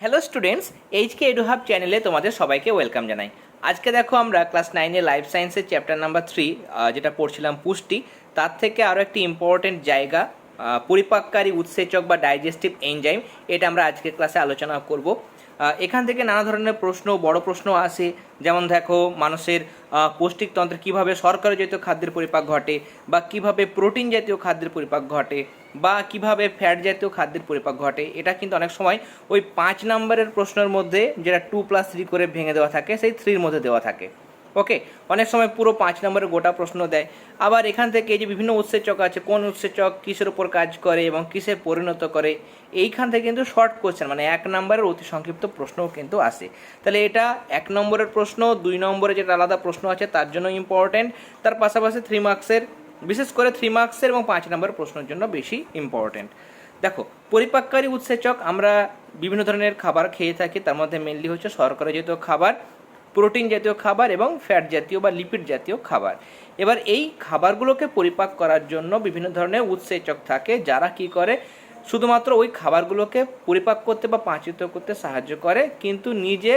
Hello students HK এডুহাব চ্যানেলে তোমাদের সবাইকে ওয়েলকাম জানাই। আজকে দেখো আমরা ক্লাস নাইনে লাইফ সায়েন্সের চ্যাপ্টার নাম্বার থ্রি যেটা পড়ছিলাম পুষ্টি, তার থেকে আরও একটি ইম্পর্টেন্ট জায়গা পরিপাককারী উৎসেচক বা ডাইজেস্টিভ এনজাইম এটা আমরা আজকে ক্লাসে আলোচনা করব। এখান থেকে নানা ধরনের প্রশ্ন, বড় প্রশ্ন আসে। যেমন দেখো, মানুষের পৌষ্টিকতন্ত্রে কীভাবে সরকারি জাতীয় খাদ্যের পরিপাক ঘটে বা কীভাবে প্রোটিন জাতীয় খাদ্যের পরিপাক ঘটে বা কীভাবে ফ্যাট জাতীয় খাদ্যের পরিপাক ঘটে, এটা কিন্তু অনেক সময় ওই পাঁচ নম্বরের প্রশ্নের মধ্যে যেটা টু প্লাস থ্রি করে ভেঙে দেওয়া থাকে, সেই থ্রির মধ্যে দেওয়া থাকে। ওকে অনেক সময় পুরো পাঁচ নম্বরের গোটা প্রশ্ন দেয়। আবার এখান থেকে এই যে বিভিন্ন উৎসেচক আছে, কোন উৎসেচক কিসের উপর কাজ করে এবং কিসে পরিণত করে, এইখান থেকে কিন্তু শর্ট কোশ্চেন মানে এক নম্বরের অতি সংক্ষিপ্ত প্রশ্নও কিন্তু আসে। তাহলে এটা এক নম্বরের প্রশ্ন, দুই নম্বরে যেটা আলাদা প্রশ্ন আছে, তার জন্য ইম্পর্টেন্ট তার পাশাপাশি থ্রি মার্কসের বিশেষ করে থ্রি মার্কসের এবং পাঁচ নম্বরের প্রশ্নের জন্য বেশি ইম্পর্টেন্ট দেখো, পরিপাককারী উৎসেচক আমরা বিভিন্ন ধরনের খাবার খেয়ে থাকি, তার মধ্যে মেনলি হচ্ছে শর্করা জাতীয় খাবার। প্রোটিন জাতীয় খাবার এবং ফ্যাট জাতীয় বা লিপিড জাতীয় খাবার। এবার এই খাবারগুলোকে পরিপাক করার জন্য বিভিন্ন ধরনের উৎসেচক থাকে, যারা কি করে? শুধুমাত্র ওই খাবারগুলোকে পরিপাক করতে বা পাচিত করতে সাহায্য করে, কিন্তু নিজে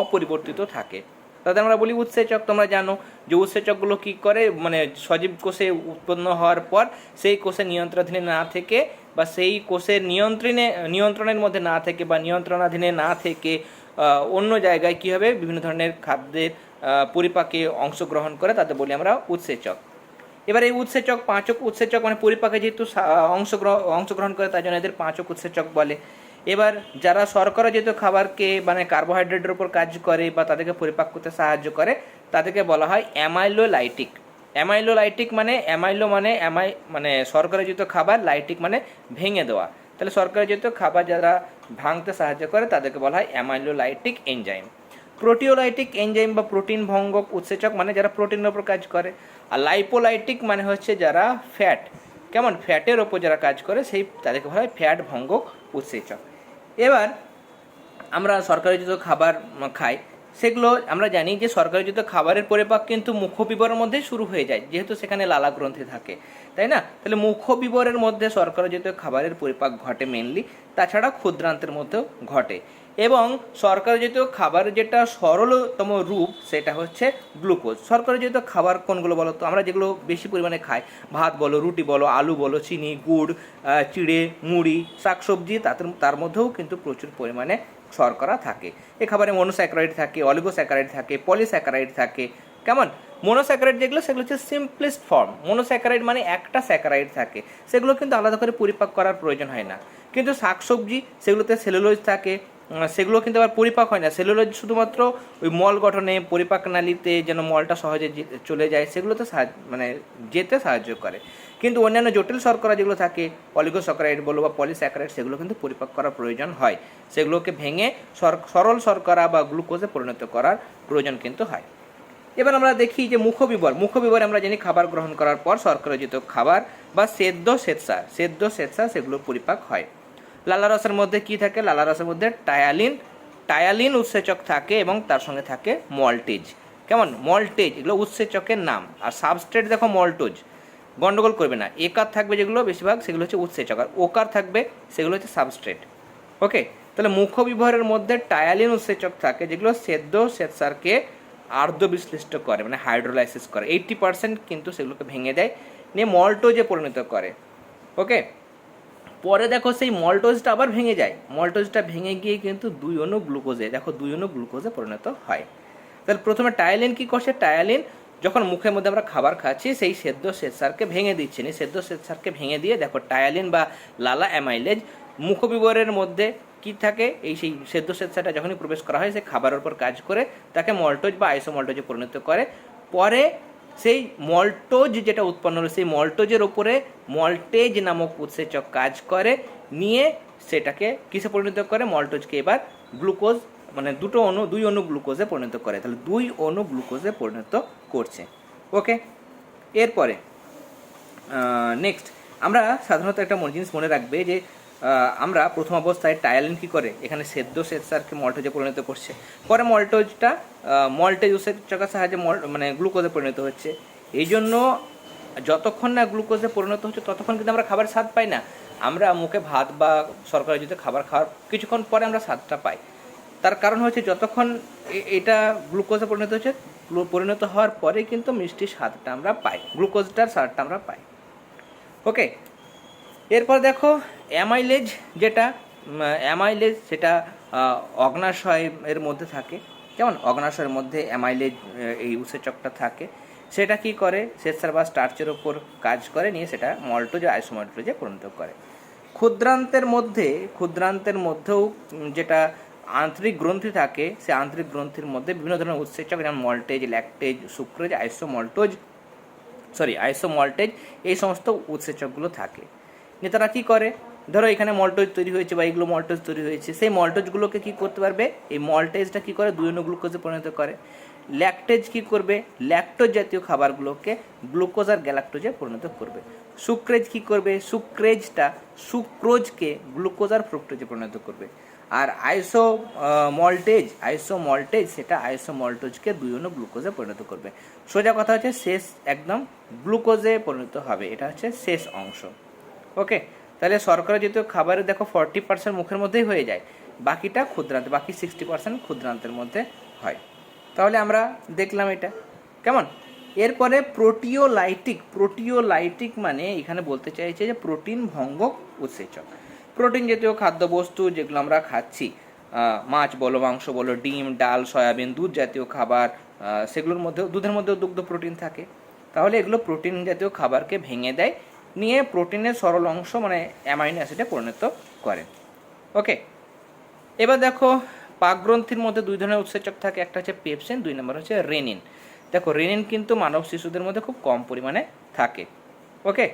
অপরিবর্তিত থাকে। তাতে আমরা বলি উৎসেচক, তোমরা জানো যে উৎসেচকগুলো কী করে? মানে সজীব কোষে উৎপন্ন হওয়ার পর সেই কোষের নিয়ন্ত্রণাধীনে না থেকে বা সেই কোষের নিয়ন্ত্রণে, নিয়ন্ত্রণের মধ্যে না থেকে বা নিয়ন্ত্রণাধীনে না থেকে অন্য জায়গায় কী হবে? বিভিন্ন ধরনের খাদ্যের পরিপাকে অংশগ্রহণ করে তাতে বলি আমরা উৎসেচক। এবার এই উৎসেচক, পাঁচক, উৎসেচক মানে পরিপাকে যেহেতু সা- অংশগ্রহণ করে তাই জন্য এদের পাঁচক উৎসেচক বলে। এবার যারা শর্করা জাতীয় খাবারকে মানে কার্বোহাইড্রেটের উপর কাজ করে বা তাদেরকে পরিপাক করতে সাহায্য করে, তাদেরকে বলা হয় অ্যামাইলোলাইটিক অ্যামাইলোলাইটিক মানে অ্যামাইলো মানে অ্যামাই মানে শর্করা জাতীয় খাবার লাইটিক মানে ভেঙে দেওয়া। তাহলে শর্করা জাতীয় খাবার যারা ভাঙতে সাহায্য করে, তাদেরকে বলা হয় অ্যামাইলোলাইটিক এনজাইম প্রোটিওলাইটিক এনজাইম বা প্রোটিন ভঙ্গক উৎসেচক মানে যারা প্রোটিনের ওপর কাজ করে, আর লাইপোলাইটিক মানে হচ্ছে যারা ফ্যাট কেমন? ফ্যাটের ওপর যারা কাজ করে, সেই তাদেরকে বলা হয় ফ্যাট ভঙ্গক উৎসেচক। এবার আমরা সরকারি যত খাবার খাই সেগুলো আমরা জানি যে সরকারি যত খাবারের পরিপাক কিন্তু মুখবিবরের মধ্যে শুরু হয়ে যায়, যেহেতু সেখানে লালা গ্রন্থি থাকে, তাই না? তাহলে মুখবিবরের মধ্যে সরকারি যত খাবারের পরিপাক ঘটে মেনলি তাছাড়া ক্ষুদ্রান্তের মধ্যেও ঘটে। এবং সরকারি জাতীয় খাবার যেটা সরলতম রূপ, সেটা হচ্ছে গ্লুকোজ। সরকারি জাতীয় খাবার কোনগুলো বলো তো? আমরা যেগুলো বেশি পরিমাণে খাই, ভাত বলো, রুটি বলো, আলু বলো, চিনি, গুড় চিড়ে, মুড়ি, শাকসবজি, তাতে, তার মধ্যেও কিন্তু প্রচুর পরিমাণে শর্করা থাকে। এ খাবারে মনোস্যাকারাইড থাকে অলিগোস্যাকারাইড থাকে পলিস্যাকারাইড থাকে। কেমন? মনোস্যাকারাইড যেগুলো, সেগুলো হচ্ছে সিম্পলেস্ট ফর্ম মনোস্যাকারাইড মানে একটা স্যাকারাইড থাকে। সেগুলো কিন্তু আলাদা করে পরিপাক করার প্রয়োজন হয় না। কিন্তু শাকসবজি, সেগুলোতে সেলুলোজ থাকে। সেগুলো কিন্তু আবার পরিপাক হয় না। সেলুলোজ শুধুমাত্র ওই মল গঠনে পরিপাক নালীতে যেন মলটা সহজে চলে যায়, সেগুলোতে সাহায্য মানে যেতে সাহায্য করে। কিন্তু অন্যান্য জটিল শর্করা যেগুলো থাকে অলিগোস্যাকারাইড বলো বা পলিস্যাকারাইড সেগুলো কিন্তু পরিপাক করার প্রয়োজন হয়। সেগুলোকে ভেঙে সরল শর্করা বা গ্লুকোজে পরিণত করার প্রয়োজন কিন্তু হয়। এবার আমরা দেখি যে মুখবিবর। মুখবিবরে আমরা জানি খাবার গ্রহণ করার পর শর্করাজিত খাবার বা সেদ্ধ শ্বেতসার। সেদ্ধ শ্বেতসার সেগুলো পরিপাক হয়। লালারসের মধ্যে কি থাকে? লালারসের মধ্যে টায়ালিন টায়ালিন উৎসেচক থাকে এবং তার সঙ্গে থাকে মল্টেজ। কেমন? মল্টেজ, এগুলো উৎসেচকের নাম। আর সাবস্ট্রেট দেখো মল্টোজ। গন্ডগোল করবে না। একার থাকবে যেগুলো বেশিরভাগ, সেগুলো হচ্ছে উৎসেচক। আর ওকার থাকবে, সেগুলো হচ্ছে সাবস্ট্রেট। ওকে? তাহলে মুখবিবরের মধ্যে টায়ালিন উৎসেচক থাকে, যেগুলো সেদ্ধ শ্বেতসারকে আর্দ্র বিশ্লিষ্ট করে মানে হাইড্রোলাইসিস করে। এইটটি পার্সেন্ট কিন্তু সেগুলোকে ভেঙে দেয়, নিয়ে মল্টোজে পরিণত করে। ওকে? পরে দেখো সেই মল্টোজটা আবার ভেঙে যায়। মল্টোজটা ভেঙে গিয়ে কিন্তু দুই অণু গ্লুকোজে, দেখো দুই অণু গ্লুকোজে পরিণত হয়। তাহলে প্রথমে টায়ালিন কি করছে? টায়ালিন যখন মুখের মধ্যে আমরা খাবার খাচ্ছি, সেই সেদ্ধ শ্বেতসারকে ভেঙে দিচ্ছে। এই সেদ্ধ শ্বেতসারকে ভেঙে দিয়ে দেখো, টায়ালিন বা লালা অ্যামাইলেজ মুখবিবরের মধ্যে কি থাকে? এই সেই সেদ্ধ শ্বেতসারটা যখনই প্রবেশ করা হয় সেই খাবারের উপর কাজ করে, তাকে মল্টোজ বা আইসোমল্টোজে পরিণত করে। পরে সেই মল্টোজ যেটা উৎপন্ন হলো, সেই মল্টোজের ওপরে মল্টেজ নামক উৎসেচক কাজ করে, নিয়ে সেটাকে কিসে পরিণত করে? মল্টোজকে এবার গ্লুকোজ মানে দুটো অণু, দুই অণু গ্লুকোজে পরিণত করে। তাহলে দুই অণু গ্লুকোজে পরিণত করছে। ওকে? এরপরে নেক্সট আমরা সাধারণত একটা জিনিস মনে রাখবে যে আমরা প্রথম অবস্থায় টায়ালিন কি করে? এখানে সেদ্ধ শ্বেতসারকে মল্টোজে পরিণত করছে। পরে মল্টোজটা মল্টেজ উৎসেচকের সাহায্যে মল মানে গ্লুকোজে পরিণত হচ্ছে। এই জন্য যতক্ষণ না গ্লুকোজে পরিণত হচ্ছে, ততক্ষণ কিন্তু আমরা খাবার স্বাদ পাই না। আমরা মুখে ভাত বা সরকারি যদি খাবার খাওয়ার, কিছুক্ষণ পরে আমরা স্বাদটা পাই। তার কারণ হচ্ছে যতক্ষণ এটা গ্লুকোজে পরিণত হচ্ছে পরিণত হওয়ার পরে কিন্তু মিষ্টির স্বাদটা আমরা পাই, গ্লুকোজটার স্বাদটা আমরা পাই। ওকে, এরপর দেখো অ্যামাইলেজ যেটা অ্যামাইলেজ সেটা অগ্নাশয় এর মধ্যে থাকে। যেমন অগ্নাশয়ের মধ্যে অ্যামাইলেজ এই উৎসেচকটা থাকে। সেটা কি করে? সেসার বা স্টার্চের ওপর কাজ করে, নিয়ে সেটা মল্টোজে, আইসোমল্টোজে পরিণত করে। ক্ষুদ্রান্তের মধ্যে, ক্ষুদ্রান্তের মধ্যেও যেটা আন্তরিক গ্রন্থি থাকে, সে আন্তরিক গ্রন্থির মধ্যে বিভিন্ন ধরনের উৎসেচক, যেমন maltase, lactase, sucrase, isomaltose sorry isomaltase, এই সমস্ত উৎসেচকগুলো থাকে। নিয়ে তারা কী করে? ধরো এখানে মল্টোজ তৈরি হয়েছে বা এগুলো মল্টোজ তৈরি হয়েছে, সেই মল্টোজগুলোকে কী করতে পারবে? এই মল্টেজটা কী করে? দুই গ্লুকোজে পরিণত করে। ল্যাকটেজ কী করবে? ল্যাকটোজ জাতীয় খাবারগুলোকে গ্লুকোজ আর গ্যালাক্টোজে পরিণত করবে। সুক্রেজ কী করবে? সুক্রেজটা সুক্রোজকে গ্লুকোজ আর ফ্রুক্টোজে পরিণত করবে। আর আইসো মল্টেজ আইসো মল্টেজ সেটা আইসো মল্টোজকে দুই অন্য গ্লুকোজে পরিণত করবে। সোজা কথা হচ্ছে শেষ, একদম গ্লুকোজে পরিণত হবে। এটা হচ্ছে শেষ অংশ। ওকে? তাহলে সরকারি যেহেতু খাবারে দেখো ফর্টি পার্সেন্ট মুখের মধ্যেই হয়ে যায়। বাকিটা ক্ষুদ্রান্ত, বাকি সিক্সটি পার্সেন্ট ক্ষুদ্রান্তের মধ্যে হয়। তাহলে আমরা দেখলাম এটা। কেমন? এরপরে প্রোটিওলাইটিক প্রোটিওলাইটিক মানে এখানে বলতে চাইছে যে প্রোটিন ভঙ্গক উৎসেচক। প্রোটিন জাতীয় খাদ্যবস্তু যেগুলো আমরা খাচ্ছি মাছ বলো, মাংস বলো, ডিম, ডাল, সয়াবিন, দুধ জাতীয় খাবার সেগুলোর মধ্যেও, দুধের মধ্যেও দুগ্ধ প্রোটিন থাকে। তাহলে এগুলো প্রোটিন জাতীয় খাবারকে ভেঙে দেয়, নিয়ে প্রোটিনের সরল অংশ মানে অ্যামাইনো অ্যাসিডে পরিণত করে। ওকে, এবার দেখো, পাকগ্রন্থির মধ্যে দুই ধরনের উৎসেচক থাকে, একটা হচ্ছে পেপসিন, দুই নম্বর হচ্ছে রেনিন। দেখো, রেনিন কিন্তু মানব শিশুদের মধ্যে খুব কম পরিমাণে থাকে। ওকে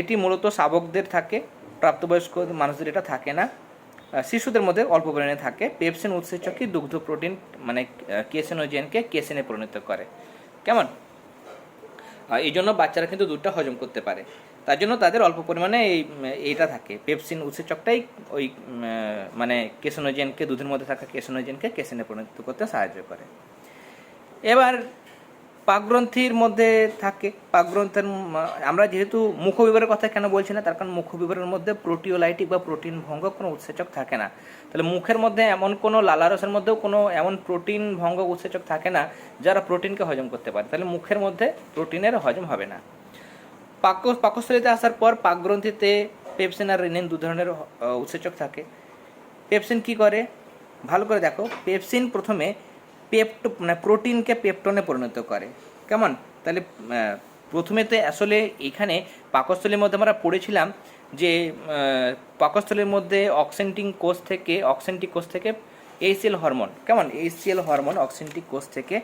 এটি মূলত শাবকদের থাকে প্রাপ্তবয়স্ক মানুষদের এটা থাকে না। শিশুদের মধ্যে অল্প পরিমাণে থাকে। পেপসিন উৎসেচকই দুগ্ধ প্রোটিন মানে কেসেনোজেনকে কেসেনে পরিণত করে। কেমন? এই জন্য বাচ্চারা কিন্তু দুধটা হজম করতে পারে। তার জন্য তাদের অল্প পরিমাণে এই এইটা থাকে। পেপসিন উৎসেচকটাই ওই মানে কেসেনোজেনকে, দুধের মধ্যে থাকা কেসেনোজেনকে কেসেনে পরিণত করতে সাহায্য করে। এবার পাকগ্রন্থির মধ্যে থাকে। পাকগ্রন্থের আমরা যেহেতু মুখবিবরের কথা কেন বলছি না, তার কারণ মুখবিবরের মধ্যে প্রোটিওলাইটিক বা প্রোটিন ভঙ্গ কোনো উৎসেচক থাকে না। তাহলে মুখের মধ্যে এমন কোনো লালারসের মধ্যেও কোনো এমন প্রোটিন ভঙ্গ উৎসেচক থাকে না, যারা প্রোটিনকে হজম করতে পারে। তাহলে মুখের মধ্যে প্রোটিনের হজম হবে না। পাক, পাকস্থলীতে আসার পর পাকগ্রন্থিতে পেপসিন আর রেনিন দু ধরনের উৎসেচক থাকে। পেপসিন কি করে? ভালো করে দেখো। পেপসিন প্রথমে পেপটো মানে প্রোটিনকে পেপটনে পরিণত করে। কেমন? তাহলে প্রথমে তো আসলে এখানে পাকস্থলীর মধ্যে আমরা পড়েছিলাম যে পাকস্থলীর মধ্যে অক্সেন্টিং কোষ থেকে, অক্সেন্টিক কোষ থেকে এইসিএল হরমোন। কেমন? এইসিএল হরমোন, অক্সেন্টিক কোষ থেকে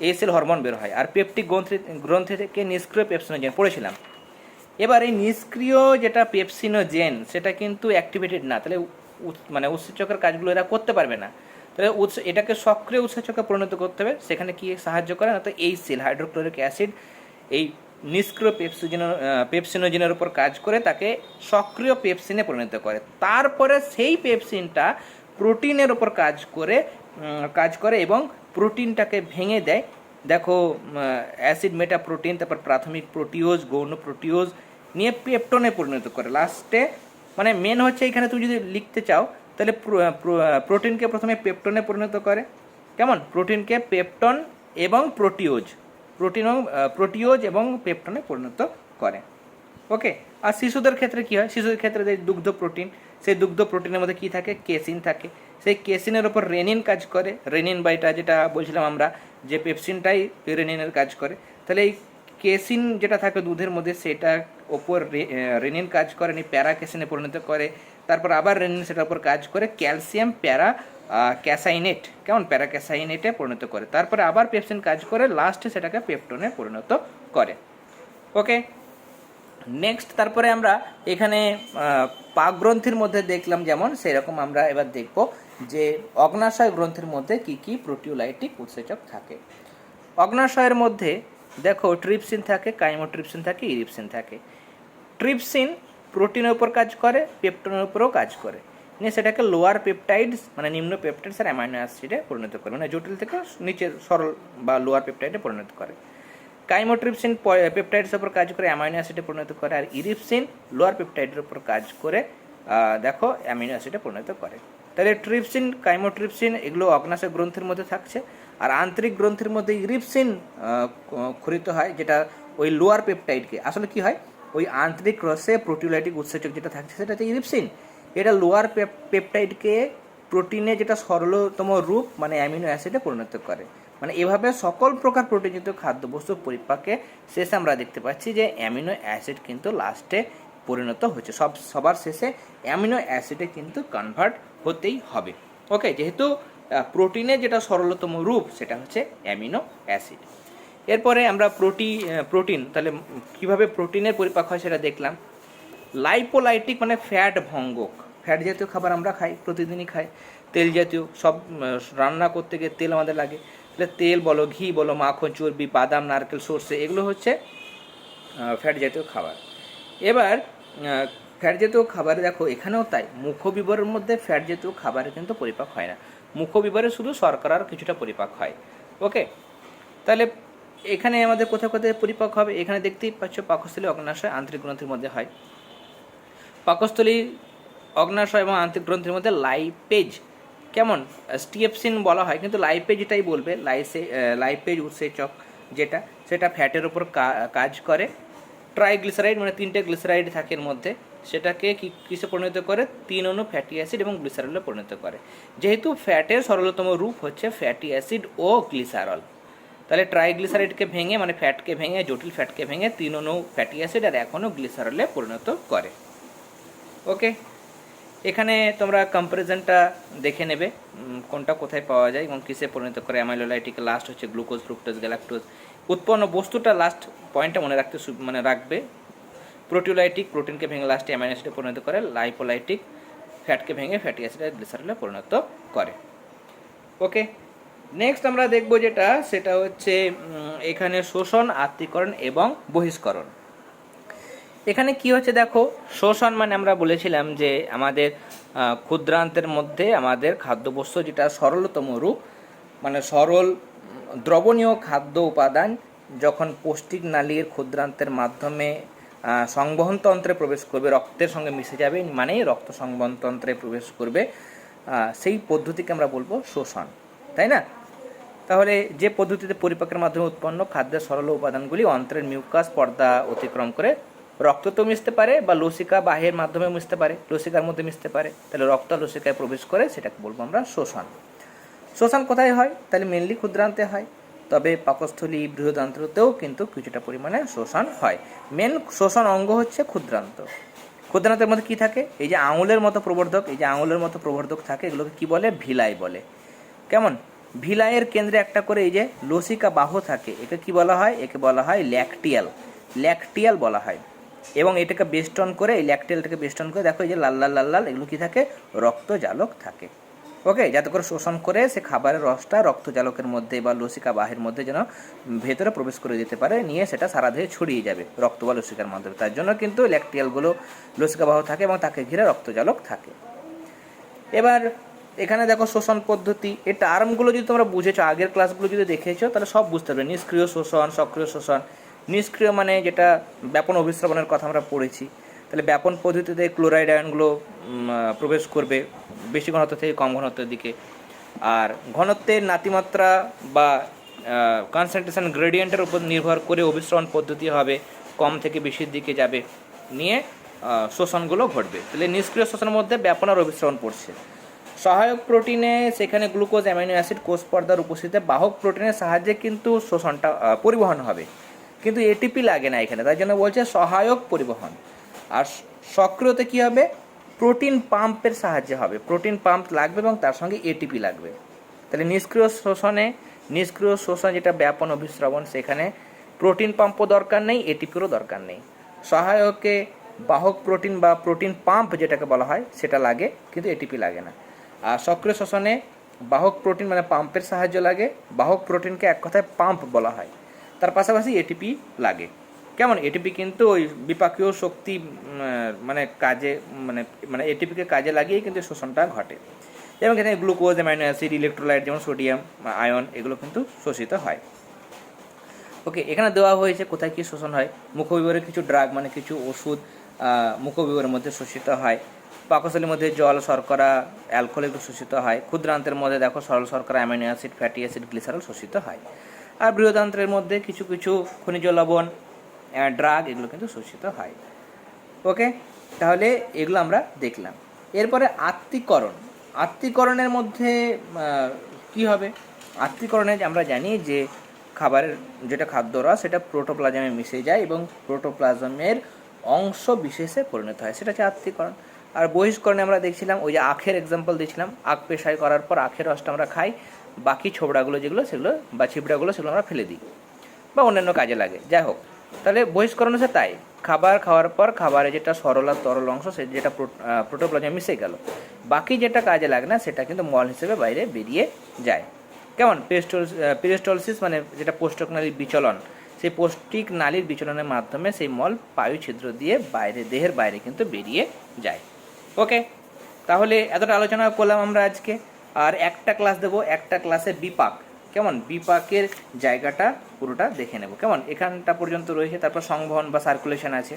এইসিএল হরমোন বের হয়। আর পেপটিক গ্রন্থি গ্রন্থি থেকে নিষ্ক্রিয় পেপসিনোজেন পড়েছিলাম। এবার এই নিষ্ক্রিয় যেটা পেপসিনোজেন সেটা কিন্তু অ্যাক্টিভেটেড না। তাহলে উৎ- মানে উৎসেচকের কাজগুলো এরা করতে পারবে না। তাহলে উৎস, এটাকে সক্রিয় উৎসেচকে পরিণত করতে হবে। সেখানে কি সাহায্য করে? না তো এই সেল, হাইড্রোক্লোরিক অ্যাসিড, এই নিষ্ক্রিয় পেপসিজেন পেপসিনোজেনের উপর কাজ করে তাকে সক্রিয় পেপসিনে পরিণত করে। তারপরে সেই পেপসিনটা প্রোটিনের উপর কাজ করে কাজ করে এবং প্রোটিনটাকে ভেঙে দেয়। দেখো অ্যাসিড মেটা প্রোটিন, তারপর প্রাথমিক প্রোটিওজ, গৌণ প্রোটিওজ নিয়ে পেপটনে পরিণত করে। লাস্টে মানে মেন হচ্ছে এখানে তুমি যদি লিখতে চাও তাহলে প্রো- প্রো- প্রোটিনকে প্রথমে পেপটনে পরিণত করে। কেমন? প্রোটিনকে পেপটন এবং প্রোটিওজ। প্রোটিন প্রোটিওজ এবং পেপটনে পরিণত করে। ওকে? আর শিশুদের ক্ষেত্রে কি হয়? শিশুদের ক্ষেত্রে যে দুগ্ধ প্রোটিন, সেই দুগ্ধ প্রোটিনের মধ্যে কি থাকে? কেসিন থাকে। সেই কেসিনের ওপর রেনিন কাজ করে। রেনিন বাইটা যেটা বলছিলাম আমরা, যে পেপসিনটাই রেনিনের কাজ করে। তাহলে এই কেসিন যেটা থাকে দুধের মধ্যে, সেটা ওপর রেনিন কাজ করে নি প্যারা কেসিনে পরিণত করে। তারপর আবার রেনিন সেটার উপর কাজ করে ক্যালসিয়াম প্যারা ক্যাসাইনেট কেমন? প্যারা ক্যাসাইনেটে পরিণত করে। তারপরে আবার পেপসিন কাজ করে লাস্টে সেটাকে পেপটনে পরিণত করে। ওকে নেক্সট তারপরে আমরা এখানে আহ, পাক গ্রন্থির মধ্যে দেখলাম যেমন সেরকম আমরা এবার দেখব যে অগ্নাশয় গ্রন্থির মধ্যে কি কি প্রোটিওলাইটিক উৎসেচক থাকে। অগ্নাশয়ের মধ্যে দেখো ট্রিপসিন থাকে কাইমোট্রিপসিন থাকে ইরিপসিন থাকে। ট্রিপসিন প্রোটিনের উপর কাজ করে পেপটনের উপরেও কাজ করে। নিয়ে সেটাকে লোয়ার পেপটাইডস মানে নিম্ন পেপটাইডস আর অ্যামাইনো অ্যাসিডে পরিণত করে। মানে জটিল থেকে নিচের সরল বা লোয়ার পেপটাইডে পরিণত করে। কাইমোট্রিপসিন পেপটাইডস উপর কাজ করে অ্যামাইনো অ্যাসিডে পরিণত করে। আর ইরিপসিন লোয়ার পেপটাইডের উপর কাজ করে দেখো অ্যামিনো অ্যাসিডে পরিণত করে। তাহলে ট্রিপসিন কাইমোট্রিপসিন এগুলো অগ্নাশয় গ্রন্থির মধ্যে থাকছে। আর আন্তরিক গ্রন্থির মধ্যে ইরিপসিন খরিত হয়, যেটা ওই লোয়ার পেপটাইডকে আসলে কি হয়? ওই আন্তরিক রসে প্রোটিওলাইটিক উৎসেচক যেটা থাকছে, সেটা হচ্ছে ইরিপসিন এটা লোয়ার পেপটাইডকে প্রোটিনে যেটা সরলতম রূপ মানে অ্যামিনো অ্যাসিডে পরিণত করে। মানে এভাবে সকল প্রকার প্রোটিনযুক্ত খাদ্যবস্তু পরিপাকে শেষে আমরা দেখতে পাচ্ছি যে অ্যামিনো অ্যাসিড কিন্তু লাস্টে পরিণত হচ্ছে সব, সবার শেষে অ্যামিনো অ্যাসিডে কিন্তু কনভার্ট হতেই হবে। ওকে যেহেতু প্রোটিনের যেটা সরলতম রূপ, সেটা হচ্ছে অ্যামিনো অ্যাসিড এরপরে আমরা প্রোটি প্রোটিন, তাহলে কীভাবে প্রোটিনের পরিপাক হয় সেটা দেখলাম। লাইপোলাইটিক মানে ফ্যাট ভঙ্গক। ফ্যাট জাতীয় খাবার আমরা খাই, প্রতিদিনই খাই। তেল জাতীয়, সব রান্না করতে গিয়ে তেল আমাদের লাগে। তাহলে তেল বলো, ঘি বলো, মাখন, চর্বি, বাদাম, নারকেল, সর্ষে, এগুলো হচ্ছে ফ্যাট জাতীয় খাবার। এবার ফ্যাট জাতীয় খাবারে দেখো, এখানেও তাই। মুখবিবরের মধ্যে ফ্যাট জাতীয় খাবারে কিন্তু পরিপাক হয় না। মুখবিবরে শুধু শর্করার কিছুটা পরিপাক হয়। ওকে তাহলে এখানে আমাদের কোথাও কোথায় পরিপাক হবে, এখানে দেখতেই পাচ্ছ পাকস্থলী অগ্নাশয় আন্তরিক গ্রন্থির মধ্যে হয়। পাকস্থলী অগ্নাশয় এবং আন্তরিক গ্রন্থির মধ্যে লাইপেজ কেমন? স্টিএফসিন বলা হয়, কিন্তু লাইপেজ এটাই বলবে লাইসে লাইপেজ উৎসেচক যেটা, সেটা ফ্যাটের উপর কা- কাজ করে। ট্রাইগ্লিসারাইড মানে তিনটে গ্লিসারাইড থাকে এর মধ্যে, সেটাকে কি, কিসে পরিণত করে? তিন অণু ফ্যাটি অ্যাসিড এবং গ্লিসারলে পরিণত করে। যেহেতু ফ্যাটের সরলতম রূপ হচ্ছে ফ্যাটি অ্যাসিড ও গ্লিসারল তাহলে ট্রাইগ্লিসারাইডকে ভেঙে মানে ফ্যাটকে ভেঙে, জটিল ফ্যাটকে ভেঙে তিন অণু ফ্যাটি অ্যাসিড আর অণু গ্লিসারলে পরিণত করে। ওকে? এখানে তোমরা কম্পারিজনটা দেখে নেবে কোনটা কোথায় পাওয়া যায় এবং কিসে পরিণত করে অ্যামাইলোলাইটিকে লাস্ট হচ্ছে গ্লুকোজ, ফ্রুক্টোজ, গ্যালাক্টোজ। উৎপন্ন বস্তুটা লাস্ট পয়েন্টটা মনে রাখতে মানে রাখবে। প্রোটিওলাইটিক প্রোটিনকে ভেঙে লাস্টে অ্যামাইনো অ্যাসিডে পরিণত করে লাইপোলাইটিক ফ্যাটকে ভেঙে ফ্যাটি অ্যাসিড গ্লিসারলে পরিণত করে। ওকে? নেক্সট আমরা দেখব যেটা, সেটা হচ্ছে এখানে শোষণ, আত্মীকরণ এবং বহিষ্করণ। এখানে কি হচ্ছে দেখো, শোষণ মানে আমরা বলেছিলাম যে আমাদের ক্ষুদ্রান্তের মধ্যে আমাদের খাদ্যবস্তু যেটা সরলতম রূপ মানে সরল, দ্রবণীয় খাদ্য উপাদান যখন পৌষ্টিক নালীর ক্ষুদ্রান্তের মাধ্যমে সংবহনতন্ত্রে প্রবেশ করবে, রক্তের সঙ্গে মিশে যাবে, মানেই রক্ত সংবহনতন্ত্রে প্রবেশ করবে সেই পদ্ধতিকে আমরা বলব শোষণ, তাই না? তাহলে যে পদ্ধতিতে পরিপাকের মাধ্যমে উৎপন্ন খাদ্যের সরল উপাদানগুলি অন্ত্রের মিউকাস, পর্দা অতিক্রম করে রক্ততেও মিশতে পারে বা লসিকা বাহের মাধ্যমে মিশতে পারে, লসিকার মধ্যে মিশতে পারে, তাহলে রক্ত লসিকায় প্রবেশ করে সেটাকে বলব আমরা শোষণ শোষণ কোথায় হয়? তাহলে মেনলি ক্ষুদ্রান্তে হয়, তবে পাকস্থলী, বৃহদান্ত্রতেও কিন্তু কিছুটা পরিমাণে শোষণ হয়। মেন শোষণ অঙ্গ হচ্ছে ক্ষুদ্রান্ত। ক্ষুদ্রান্তের মধ্যে কি থাকে? এই যে আঙুলের মতো প্রবর্ধক, এই যে আঙুলের মতো প্রবর্ধক থাকে, এগুলোকে কি বলে? ভিলাই বলে। কেমন? ভিলাইয়ের কেন্দ্রে একটা করে এই যে লসিকা বাহ থাকে, একে কি বলা হয়? একে বলা হয় ল্যাকটিয়াল। ল্যাকটিয়াল বলা হয়। এবং এটাকে বেষ্টন করে, এই ল্যাকটিয়ালটাকে বেষ্টন করে, দেখো এই যে লাল লাল লাল লাল, এগুলো কি থাকে? রক্ত জালক থাকে। ওকে, যাতে করে শোষণ করে সে খাবারের রসটা রক্তজালকের মধ্যে বা লসিকা বাহের মধ্যে যেন ভেতরে প্রবেশ করে যেতে পারে, নিয়ে সেটা সারা দেহে ছড়িয়ে যাবে রক্ত বা লসিকার মাধ্যমে তার জন্য কিন্তু ল্যাকটিয়ালগুলো লসিকা বাহ থাকে এবং তাকে ঘিরে রক্তজালক থাকে। এবার এখানে দেখো শোষণ পদ্ধতি এই টার্মগুলো যদি তোমরা বুঝেছ, আগের ক্লাসগুলো যদি দেখেছ, তাহলে সব বুঝতে পারবে। নিষ্ক্রিয় শোষণ, সক্রিয় শোষণ। নিষ্ক্রিয় মানে যেটা ব্যাপন অভিস্রবণের কথা আমরা পড়েছি। তাহলে ব্যাপন পদ্ধতিতে ক্লোরাইড আয়নগুলো প্রবেশ করবে বেশি ঘনত্ব থেকে কম ঘনত্বের দিকে। আর ঘনত্বের নাতিমাত্রা বা কনসেন্ট্রেশন গ্রেডিয়েন্টের উপর নির্ভর করে অভিস্রবণ পদ্ধতি হবে, কম থেকে বেশির দিকে যাবে। নিয়ে শোষণগুলো ঘটবে। তাহলে নিষ্ক্রিয় শোষণের মধ্যে ব্যাপন আর অভিস্রবণ পড়ছে। সহায়ক প্রোটিনে সেখানে গ্লুকোজ অ্যামিনো অ্যাসিড, কোষ পর্দার উপস্থিতিতে বাহক প্রোটিনের সাহায্যে কিন্তু শোষণটা পরিবহন হবে। কিন্তু এটিপি লাগে না এখানে, তাই জন্য বলছে সহায়ক পরিবহন। আর সক্রিয়তে কী হবে? প্রোটিন পাম্পের সাহায্যে হবে। প্রোটিন পাম্প লাগবে এবং তার সঙ্গে এটিপি লাগবে। তাহলে নিষ্ক্রিয় শোষণে, নিষ্ক্রিয় শোষণ যেটা ব্যাপন অভিস্রবণ, সেখানে প্রোটিন পাম্পও দরকার নেই এটিপিরও দরকার নেই। সহায়কে বাহক প্রোটিন বা প্রোটিন পাম্প যেটাকে বলা হয়, সেটা লাগে, কিন্তু এটিপি লাগে না। সক্রিয় শোষণে বাহক প্রোটিন মানে পাম্পের সাহায্য লাগে। বাহক প্রোটিনকে এক কথায় পাম্প বলা হয়। তার পাশাপাশি এটিপি লাগে। কেমন? এটিপি কিন্তু ওই বিপাকীয় শক্তি মানে কাজে মানে মানে এটিপিকে কাজে লাগিয়েই কিন্তু শোষণটা ঘটে। এবং এখানে গ্লুকোজ, অ্যামাইনো অ্যাসিড, ইলেকট্রোলাইট যেমন সোডিয়াম, আয়ন, এগুলো কিন্তু শোষিত হয়। ওকে, এখানে দেওয়া হয়েছে কোথায় কী শোষণ হয়? মুখবিবরে কিছু ড্রাগ মানে কিছু ওষুধ মুখবিবরের মধ্যে শোষিত হয়। পাকস্থলীর মধ্যে জল, শর্করা, অ্যালকোহল একটু শোষিত হয়। ক্ষুদ্রান্তের মধ্যে দেখো সরল শর্করা amino acid, fatty acid, glycerol শোষিত হয়। আর বৃহদান্ত্রের মধ্যে কিছু কিছু খনিজ লবণ ড্রাগ এগুলো কিন্তু শোষিত হয়। ওকে? তাহলে এগুলো আমরা দেখলাম। এরপরে আত্মীকরণ আত্মীকরণের মধ্যে কি হবে? আত্মীকরণে আমরা জানি যে খাবারের যেটা খাদ্য রস, সেটা প্রোটোপ্লাজমে মিশে যায় এবং প্রোটোপ্লাজমের অংশ বিশেষে পরিণত হয়। সেটা হচ্ছে আত্মীকরণ আর বহিষ্করণে আমরা দেখছিলাম ওই যে আখের এক্সাম্পল দিয়েছিলাম, আখ পেশাই করার পর আখের রসটা আমরা খাই, বাকি ছোবড়াগুলো যেগুলো সেগুলো বা ছিবড়াগুলো সেগুলো আমরা ফেলে দিই বা অন্যান্য কাজে লাগে। যাই হোক, তাহলে বহিষ্করণ হচ্ছে তাই। খাবার খাওয়ার পর খাবারে যেটা সরল আর তরল অংশ, সে যেটা প্রোটোপ্লাজমে মিশে গেল। বাকি যেটা কাজে লাগে না, সেটা কিন্তু মল হিসেবে বাইরে বেরিয়ে যায়। কেমন? পেস্টল পেরিস্টলসিস মানে যেটা পোস্টক নালীর বিচলন। সেই পৌষ্টিক নালীর বিচলনের মাধ্যমে সেই মল পায়ু ছিদ্র দিয়ে বাইরে, দেহের বাইরে কিন্তু বেরিয়ে যায়। ওকে তাহলে এতটা আলোচনা করলাম আমরা আজকে। আর একটা ক্লাস দেবো, একটা ক্লাসে বিপাক। কেমন? বিপাকের জায়গাটা পুরোটা দেখে নেব। কেমন? এখানটা পর্যন্ত রয়েছে, তারপর সংবহন বা সার্কুলেশন আছে।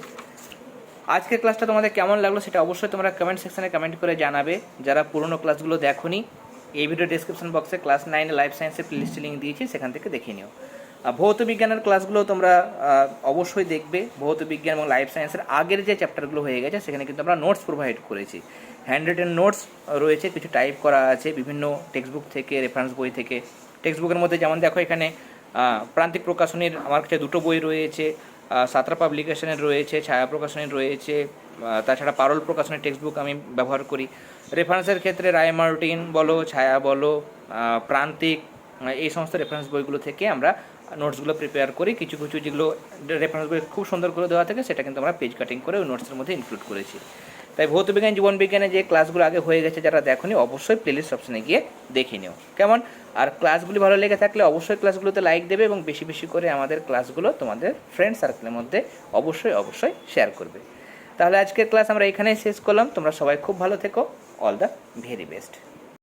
আজকের ক্লাসটা তোমাদের কেমন লাগল সেটা অবশ্যই তোমরা কমেন্ট সেকশনে কমেন্ট করে জানাবে। যারা পুরনো ক্লাসগুলো দেখোনি, এই ভিডিও ডিসক্রিপশন বক্সে ক্লাস নাইনে লাইফ সায়েন্সের প্লেলিস্ট লিঙ্ক দিয়েছি, সেখান থেকে দেখে নিও। ভৌত বিজ্ঞানের ক্লাসগুলো তোমরা অবশ্যই দেখবে। ভৌত বিজ্ঞান এবং লাইফ সায়েন্সের আগের যে চ্যাপ্টারগুলো হয়ে গেছে, সেখানে কিন্তু আমরা নোটস প্রোভাইড করেছি। হ্যান্ড রিটেন নোটস রয়েছে, কিছু টাইপ করা আছে বিভিন্ন টেক্সট বুক থেকে রেফারেন্স বই থেকে। টেক্সট বুকের মধ্যে যেমন দেখো এখানে প্রান্তিক প্রকাশনীর আমার কাছে দুটো বই রয়েছে সাঁতরা পাবলিকেশনের রয়েছে, ছায়া প্রকাশনীর রয়েছে তাছাড়া পারল প্রকাশনের টেক্সট বুক আমি ব্যবহার করি। রেফারেন্সের ক্ষেত্রে রায় মার্টিন বলো, ছায়া বলো প্রান্তিক এই সমস্ত রেফারেন্স বইগুলো থেকে আমরা নোটসগুলো প্রিপেয়ার করি, কিছু কিছু যেগুলো রেফারেন্সগুলো খুব সুন্দর করে দেওয়া থাকে, সেটা কিন্তু আমরা পেজ কাটিং করে ওই নোটসের মধ্যে ইনক্লুড করেছি। তাই ভৌত বিজ্ঞান, জীবন বিজ্ঞানে যে ক্লাসগুলো আগে হয়ে গেছে যারা দেখোনি, অবশ্যই প্লেলিস্ট অপশনে গিয়ে দেখে নিও। কেমন? আর ক্লাসগুলি ভালো লেগে থাকলে অবশ্যই ক্লাসগুলোতে লাইক দেবে এবং বেশি বেশি করে আমাদের ক্লাসগুলো তোমাদের ফ্রেন্ড সার্কেলের মধ্যে অবশ্যই অবশ্যই শেয়ার করবে। তাহলে আজকের ক্লাস আমরা এখানেই শেষ করলাম। তোমরা সবাই খুব ভালো থেকো। All the very best